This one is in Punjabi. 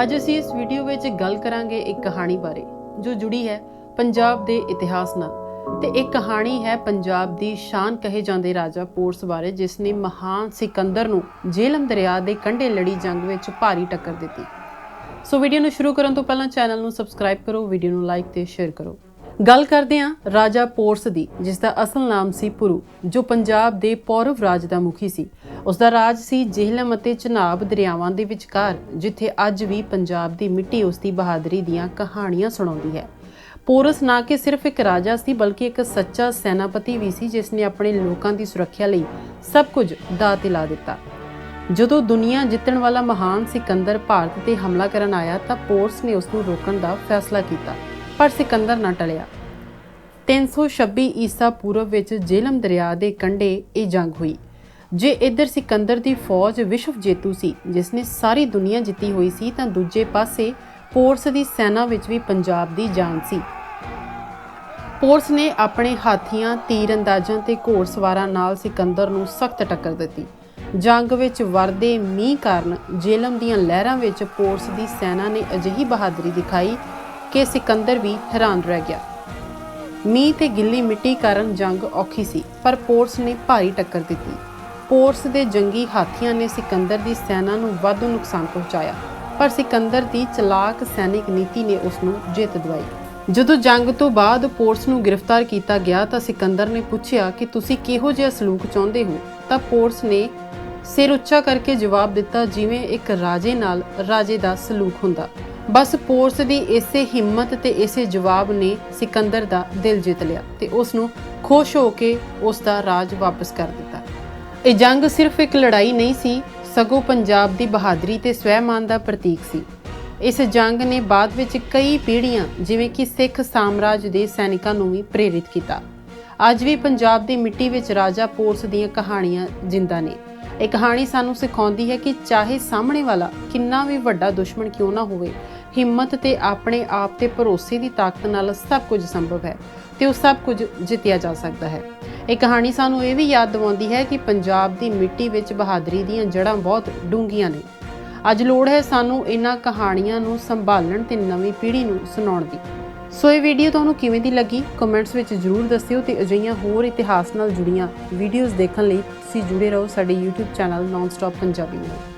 ਅੱਜ ਅਸੀਂ ਇਸ ਵੀਡੀਓ ਵਿੱਚ ਗੱਲ ਕਰਾਂਗੇ ਇੱਕ ਕਹਾਣੀ ਬਾਰੇ, ਜੋ ਜੁੜੀ ਹੈ ਪੰਜਾਬ ਦੇ ਇਤਿਹਾਸ ਨਾਲ। ਤੇ ਇਹ ਕਹਾਣੀ ਹੈ ਪੰਜਾਬ ਦੀ ਸ਼ਾਨ ਕਹੇ ਜਾਂਦੇ ਰਾਜਾ ਪੋਰਸ ਬਾਰੇ ਜਿਸ ਨੇ ਮਹਾਨ ਸਿਕੰਦਰ ਨੂੰ ਜੇਹਲਮ ਦਰਿਆ ਦੇ ਕੰਢੇ ਲੜੀ ਜੰਗ ਵਿੱਚ ਭਾਰੀ ਟੱਕਰ ਦਿੱਤੀ। ਸੋ ਵੀਡੀਓ ਨੂੰ ਸ਼ੁਰੂ ਕਰਨ ਤੋਂ ਪਹਿਲਾਂ ਚੈਨਲ ਨੂੰ ਸਬਸਕ੍ਰਾਈਬ ਕਰੋ ਵੀਡੀਓ ਨੂੰ ਲਾਈਕ ਤੇ ਸ਼ੇਅਰ ਕਰੋ। ਗੱਲ ਕਰਦੇ ਹਾਂ ਰਾਜਾ ਪੋਰਸ ਦੀ, ਜਿਸ ਦਾ ਅਸਲ ਨਾਮ ਸੀ ਪੁਰੂ, ਜੋ ਪੰਜਾਬ ਦੇ ਪੌਰਵ ਰਾਜ ਦਾ ਮੁਖੀ ਸੀ। ਉਸ ਦਾ ਰਾਜ ਸੀ ਜੇਹਲਮ ਅਤੇ ਚਨਾਬ ਦਰਿਆਵਾਂ ਦੇ ਵਿਚਕਾਰ, ਜਿੱਥੇ ਅੱਜ ਵੀ ਪੰਜਾਬ ਦੀ ਮਿੱਟੀ ਉਸ ਦੀ ਬਹਾਦਰੀ ਦੀਆਂ ਕਹਾਣੀਆਂ ਸੁਣਾਉਂਦੀ ਹੈ। ਪੋਰਸ ਨਾ ਕਿ ਸਿਰਫ ਇੱਕ ਰਾਜਾ ਸੀ, ਬਲਕਿ ਇੱਕ ਸੱਚਾ ਸੈਨਾਪਤੀ ਵੀ ਸੀ, ਜਿਸ ਨੇ ਆਪਣੇ ਲੋਕਾਂ ਦੀ ਸੁਰੱਖਿਆ ਲਈ ਸਭ ਕੁਝ ਦਾਅ ਤੇ ਲਾ ਦਿੱਤਾ। ਜਦੋਂ ਦੁਨੀਆ ਜਿੱਤਣ ਵਾਲਾ ਮਹਾਨ ਸਿਕੰਦਰ ਭਾਰਤ ਤੇ ਹਮਲਾ ਕਰਨ ਆਇਆ, ਤਾਂ ਪੋਰਸ ਨੇ ਉਸ ਨੂੰ ਰੋਕਣ ਦਾ ਫੈਸਲਾ ਕੀਤਾ। ਪਰ ਸਿਕੰਦਰ ਨਾ ਟਲਿਆ। 326 ਈਸਾ ਪੂਰਬ ਵਿੱਚ ਜੇਲਮ ਦਰਿਆ ਦੇ ਕੰਢੇ ਇਹ ਜੰਗ ਹੋਈ। ਜੇ ਇੱਧਰ ਸਿਕੰਦਰ ਦੀ ਫੌਜ ਵਿਸ਼ਵ ਜੇਤੂ ਸੀ, ਜਿਸ ਨੇ ਸਾਰੀ ਦੁਨੀਆ ਜਿੱਤੀ ਹੋਈ ਸੀ, ਤਾਂ ਦੂਜੇ ਪਾਸੇ ਪੋਰਸ ਦੀ ਸੈਨਾ ਵਿੱਚ ਵੀ ਪੰਜਾਬ ਦੀ ਜਾਨ ਸੀ। ਪੋਰਸ ਨੇ ਆਪਣੇ ਹਾਥੀਆਂ ਤੀਰਅੰਦਾਜ਼ਾਂ ਤੇ ਘੋੜਸਵਾਰਾਂ ਨਾਲ ਸਿਕੰਦਰ ਨੂੰ ਸਖਤ ਟੱਕਰ ਦਿੱਤੀ। ਜੰਗ ਵਿੱਚ ਵਰਦੇ ਮੀਂਹ ਕਾਰਨ ਜੇਲਮ ਦੀਆਂ ਲਹਿਰਾਂ ਵਿੱਚ ਪੋਰਸ ਦੀ ਸੈਨਾ ਨੇ ਅਜਿਹੀ ਬਹਾਦਰੀ ਦਿਖਾਈ ਕਿ ਸਿਕੰਦਰ ਵੀ ਹੈਰਾਨ ਰਹਿ ਗਿਆ। ਮੀਂਹ ਤੇ ਗਿੱਲੀ ਮਿੱਟੀ ਕਾਰਨ ਜੰਗ ਔਖੀ ਸੀ, ਪਰ ਪੋਰਸ ਨੇ ਭਾਰੀ ਟੱਕਰ ਦਿੱਤੀ। ਪੋਰਸ ਦੇ ਜੰਗੀ ਹਾਥੀਆਂ ਨੇ ਸਿਕੰਦਰ ਦੀ ਸੈਨਾ ਨੂੰ ਵਾਧੂ ਨੁਕਸਾਨ ਪਹੁੰਚਾਇਆ, ਪਰ ਸਿਕੰਦਰ ਦੀ ਚਲਾਕ ਸੈਨਿਕ ਨੀਤੀ ਨੇ ਉਸ ਨੂੰ ਜਿੱਤ ਦਵਾਈ। ਜਦੋਂ ਜੰਗ ਤੋਂ ਬਾਅਦ ਪੋਰਸ ਨੂੰ ਗ੍ਰਿਫਤਾਰ ਕੀਤਾ ਗਿਆ ਤਾਂ ਸਿਕੰਦਰ ਨੇ ਪੁੱਛਿਆ ਕਿ ਤੁਸੀਂ ਕਿਹੋ ਜਿਹਾ ਸਲੂਕ ਚਾਹੁੰਦੇ ਹੋ? ਤਾਂ ਪੋਰਸ ਨੇ ਸਿਰ ਉੱਚਾ ਕਰਕੇ ਜਵਾਬ ਦਿੱਤਾ, ਜਿਵੇਂ ਇੱਕ ਰਾਜੇ ਨਾਲ ਰਾਜੇ ਦਾ ਸਲੂਕ ਹੁੰਦਾ। ਬਸ ਪੋਰਸ ਦੀ ਇਸੇ ਹਿੰਮਤ ਤੇ ਇਸੇ ਜਵਾਬ ਨੇ ਸਿਕੰਦਰ ਦਾ ਦਿਲ ਜਿੱਤ ਲਿਆ ਤੇ ਉਸ ਨੂੰ ਖੁਸ਼ ਹੋ ਕੇ ਉਸ ਦਾ ਰਾਜ ਵਾਪਸ ਕਰ ਦਿੱਤਾ। ਇਹ ਜੰਗ ਸਿਰਫ ਇੱਕ ਲੜਾਈ ਨਹੀਂ ਸੀ, ਸਗੋਂ ਪੰਜਾਬ ਦੀ ਬਹਾਦਰੀ ਤੇ ਸਵੈਮਾਨ ਦਾ ਪ੍ਰਤੀਕ ਸੀ। ਇਸ ਜੰਗ ਨੇ ਬਾਅਦ ਵਿੱਚ ਕਈ ਪੀੜ੍ਹੀਆਂ, ਜਿਵੇਂ ਕਿ ਸਿੱਖ ਸਾਮਰਾਜ ਦੇ ਸੈਨਿਕਾਂ ਨੂੰ ਵੀ ਪ੍ਰੇਰਿਤ ਕੀਤਾ। ਅੱਜ ਵੀ ਪੰਜਾਬ ਦੀ ਮਿੱਟੀ ਵਿੱਚ ਰਾਜਾ ਪੋਰਸ ਦੀਆਂ ਕਹਾਣੀਆਂ ਜਿੰਦਾ ਨੇ। ਇਹ ਕਹਾਣੀ ਸਾਨੂੰ ਸਿਖਾਉਂਦੀ ਹੈ ਕਿ ਚਾਹੇ ਸਾਹਮਣੇ ਵਾਲਾ ਕਿੰਨਾ ਵੀ ਵੱਡਾ ਦੁਸ਼ਮਣ ਕਿਉਂ ਨਾ ਹੋਵੇ ਹਿੰਮਤ ਤੇ ਆਪਣੇ ਆਪ ਤੇ ਭਰੋਸੇ ਦੀ ਤਾਕਤ ਨਾਲ ਸਭ ਕੁਝ ਸੰਭਵ ਹੈ ਤੇ ਉਹ ਸਭ ਕੁਝ ਜਿੱਤਿਆ ਜਾ ਸਕਦਾ ਹੈ। ਇਹ ਕਹਾਣੀ ਸਾਨੂੰ ਇਹ ਵੀ ਯਾਦ ਦਿਵਾਉਂਦੀ ਹੈ ਕਿ ਪੰਜਾਬ ਦੀ ਮਿੱਟੀ ਵਿੱਚ ਬਹਾਦਰੀ ਦੀਆਂ ਜੜ੍ਹਾਂ ਬਹੁਤ ਡੂੰਘੀਆਂ ਨੇ। ਅੱਜ ਲੋੜ ਹੈ ਸਾਨੂੰ ਇਹਨਾਂ ਕਹਾਣੀਆਂ ਨੂੰ ਸੰਭਾਲਣ ਤੇ ਨਵੀਂ ਪੀੜ੍ਹੀ ਨੂੰ ਸੁਣਾਉਣ ਦੀ। ਸੋ ਇਹ ਵੀਡੀਓ ਤੁਹਾਨੂੰ ਕਿਵੇਂ ਦੀ ਲੱਗੀ? ਕਮੈਂਟਸ ਵਿੱਚ ਜਰੂਰ ਦੱਸਿਓ ਤੇ ਅਜਿਹੀਆਂ ਹੋਰ ਇਤਿਹਾਸ ਨਾਲ ਜੁੜੀਆਂ ਵੀਡੀਓਜ਼ ਦੇਖਣ ਲਈ ਤੁਸੀਂ ਜੁੜੇ ਰਹੋ ਸਾਡੇ YouTube channel non stop Punjabi ਨਾਲ।